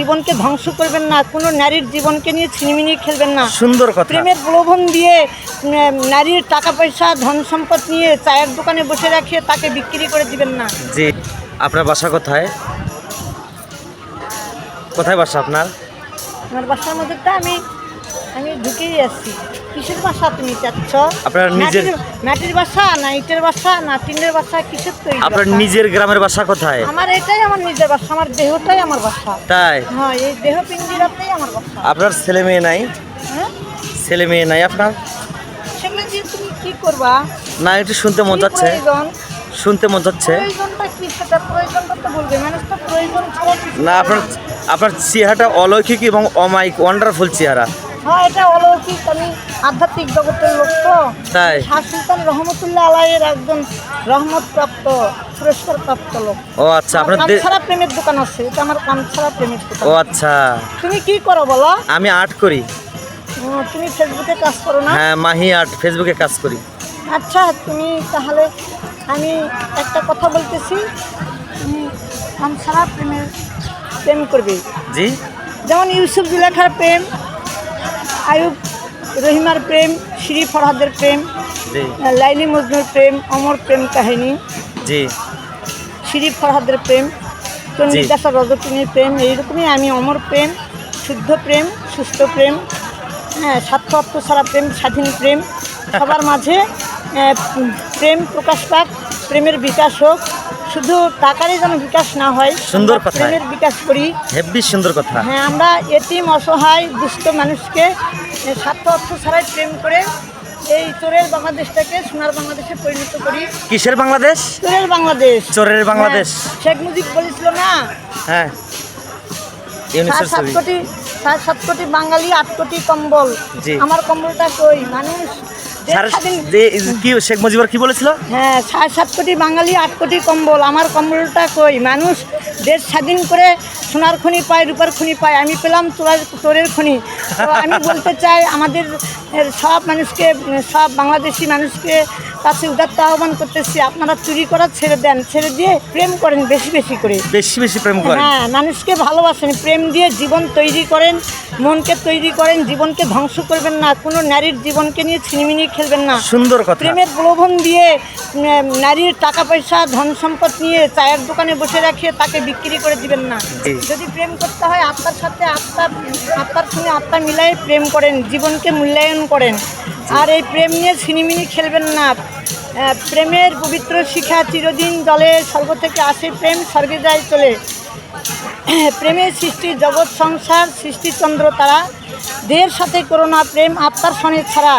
জীবনকে ধ্বংস করবেন না কোনো নারীর জীবনকে নিয়ে ছিনিমিনি খেলবেন না। সুন্দর কথা। প্রেমের প্রলোভন দিয়ে নারীর টাকা পয়সা ধন সম্পদ নিয়ে চায়ের দোকানে বসে রাখিয়ে তাকে বিক্রি করে দিবেন না। জি আপনার বাসা কোথায়? কোথায় বাসা আপনার? আমার বাসার মধ্যে তো আমি আমি ঢুকেই আছি। কিসের বাসা তুমি চাচ্ছ? আপনার নিজের- মাটির- বাসা না ইটের বাসা না টিনের বাসা? কিসের তৈরি আপনার নিজের গ্রামের বাসা কোথায়? আমার এটাই আমার নিজের বাসা আমার দেহটাই আমার বাসা। তাই? হ্যাঁ এই দেহ পিঞ্জিরাতেই আমার বাসা। আপনার ছেলে মেয়ে নাই? হ্যাঁ? ছেলে মেয়ে নাই আপনার? সেগুলো দিয়ে তুমি কি করবা? না একটু শুনতে মন যাচ্ছে। শুনতে মন যাচ্ছে। না আপনার আপনার চেহারাটা অলৌকিক এবং অমায়িক ওয়ান্ডারফুল চেহারা। হ্যাঁ এটা অলৌকিক আমি আধ্যাত্মিক জগতের লোক তো। তাই? শাহ সুলতান রহমতুল্লাহ আলাইয়ের একজন রহমত প্রাপ্ত পুরস্কার প্রাপ্ত লোক। ও আচ্ছা দে- কামছাড়া প্রেমের দোকান আছে এটা আমার কামছাড়া প্রেমের দোকান। ও আচ্ছা। তুমি কি করো বলো? আমি আর্ট করি। তুমি ফেসবুকে কাজ করো না? হ্যাঁ মাহি আর্ট ফেসবুকে কাজ করি। আচ্ছা তুমি তাহলে আমি একটা কথা বলতেছি তুমি কামছাড়া প্রেমের প্রেম করবে। জি? যেমন ইউসুফ জুলেখার প্রেম আয়ুব রহিমার প্রেম শ্রী ফরহাদের প্রেম লাইলি মজনুর প্রেম অমর প্রেম কাহিনী জি। শ্রী ফরহাদের প্রেম চন্ডিদাসা রজকিনীর প্রেম এইরকমই আমি অমর প্রেম শুদ্ধ প্রেম সুস্থ প্রেম হ্যাঁ স্বার্থ সারা প্রেম স্বাধীন প্রেম। সবার মাঝে প্রেম প্রকাশ পাক প্রেমের বিকাশ হোক শুধু টাকারই যেন বিকাশ না হয় সুন্দর কথা। প্রেমের বিকাশ করি। হেব্বি সুন্দর কথা। হ্যাঁ আমরা এটিম অসহায় দুস্থ মানুষকে স্বার্থ অর্থ ছাড়াই প্রেম করে এই চোরের বাংলাদেশটাকে সোনার বাংলাদেশে পরিণত করি। কিসের বাংলাদেশ? চোরের বাংলাদেশ। চোরের বাংলাদেশ। হ্যাঁ, শেখ মুজিব বলেছিল না? হ্যাঁ। সাত কোটি সাত কোটি বাঙালি আট কোটি কম্বল। আমার কম্বলটা কই? মানুষ যে কি শেখ মুজিবর কি বলেছিল? হ্যাঁ সাড়ে সাত কোটি বাঙালি আট কোটি কম্বল। আমার কম্বলটা কই? মানুষ দেশ স্বাধীন করে সোনার খনি পায় রূপার খনি পায়। আমি পেলাম চোরার চোরের খনি। তো আমি বলতে চাই আমাদের সব মানুষকে সব বাংলাদেশি মানুষকে কাছে উদাত্ত আহ্বান করতেছি আপনারা চুরি করা ছেড়ে দেন ছেড়ে দিয়ে প্রেম করেন বেশি বেশি করে। বেশি বেশি প্রেম করেন। হ্যাঁ মানুষকে ভালোবাসেন প্রেম দিয়ে জীবন তৈরি করেন মনকে তৈরি করেন জীবনকে ধ্বংস করবেন না কোনো নারীর জীবনকে নিয়ে ছিনিমিনি খেলবেন না। সুন্দর কথা। প্রেমের প্রলোভন দিয়ে নারীর টাকা পয়সা ধন সম্পদ নিয়ে চায়ের দোকানে বসে রাখে তাকে বিক্রি করে দিবেন না। যদি প্রেম করতে হয় আত্মার সাথে আত্মার আত্মার সঙ্গে আত্মা মিলাই প্রেম করেন জীবনকে মূল্যায়ন করেন। আর এই প্রেম নিয়ে ছিনিমিনি খেলবেন না। প্রেমের পবিত্র শিখা চিরদিন জলে স্বর্গ থেকে আসে প্রেম, স্বর্গে যায় চলে। প্রেমের সৃষ্টি জগৎ, সংসার সৃষ্টিচন্দ্র তারা। দেহের সাথে করোনা প্রেম, আত্মার সনে ছাড়া।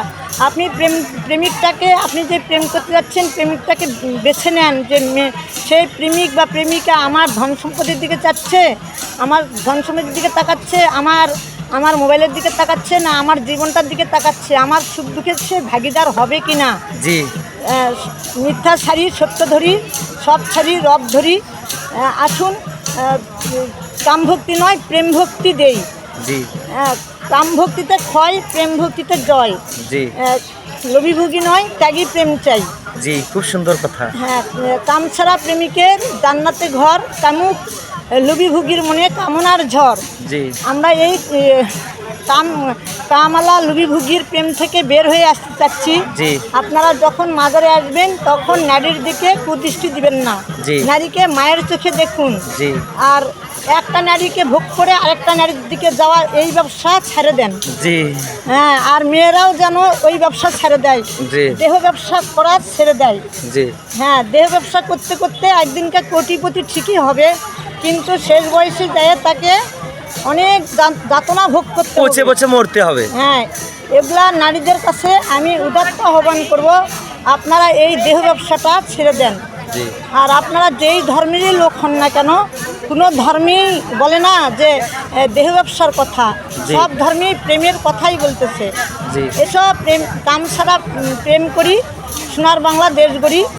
আপনি প্রেম, প্রেমিকটাকে, আপনি যে প্রেম করতে যাচ্ছেন, প্রেমিকটাকে বেছে নেন যে সেই প্রেমিক বা প্রেমিকা আমার ধন সম্পদের দিকে চাচ্ছে আমার ধন সম্পদের দিকে তাকাচ্ছে, আমার আমার মোবাইলের দিকে তাকাচ্ছে না আমার জীবনটার দিকে তাকাচ্ছে আমার সুখ দুঃখের সে ভাগিদার হবে কি না জি মিথ্যা ছাড়ি সত্য ধরি সব ছাড়ি রব ধরি আসুন কাম ভক্তি নয় প্রেম ভক্তি দেই। জি। কাম ভক্তিতে ক্ষয় প্রেম ভক্তিতে জয়। জি। লোভীভোগী নয় ত্যাগী প্রেম চাই। জি খুব সুন্দর কথা। হ্যাঁ কাম ছাড়া প্রেমিকের জান্নাতে ঘর কামুক লোভীভোগীর মনে কামনার ঝড়। আমরা এই কাম কামালা লুবিভুগির প্রেম থেকে বের হয়ে আসতে চাচ্ছি। আপনারা যখন মাজারে আসবেন তখন নারীর দিকে কুদৃষ্টি দিবেন না। নারীকে মায়ের চোখে দেখুন। আর একটা নারীকে ভোগ করে আরেকটা নারীর দিকে যাওয়ার এই ব্যবসা ছেড়ে দেন। হ্যাঁ আর মেয়েরাও যেন ওই ব্যবসা ছেড়ে দেয়। দেহ ব্যবসা করা ছেড়ে দেয়। হ্যাঁ দেহ ব্যবসা করতে করতে একদিনকে কোটিপতি ঠিকই হবে। কিন্তু শেষ বয়সে যায় তাকে অনেক যাতনা ভোগ করতে। পচে পচে মরতে হবে। হ্যাঁ এগুলা নারীদের কাছে আমি উদাত্ত আহ্বান করব আপনারা এই দেহ ব্যবসাটা ছেড়ে দেন। আর আপনারা যেই ধর্মেরই লোক হন না কেন কোনো ধর্মই বলে না যে দেহ ব্যবসার কথা। সব ধর্মেই প্রেমের কথাই বলতেছে। এসব প্রেম কাম ছাড়া প্রেম করি সোনার বাংলা দেশ গড়ি।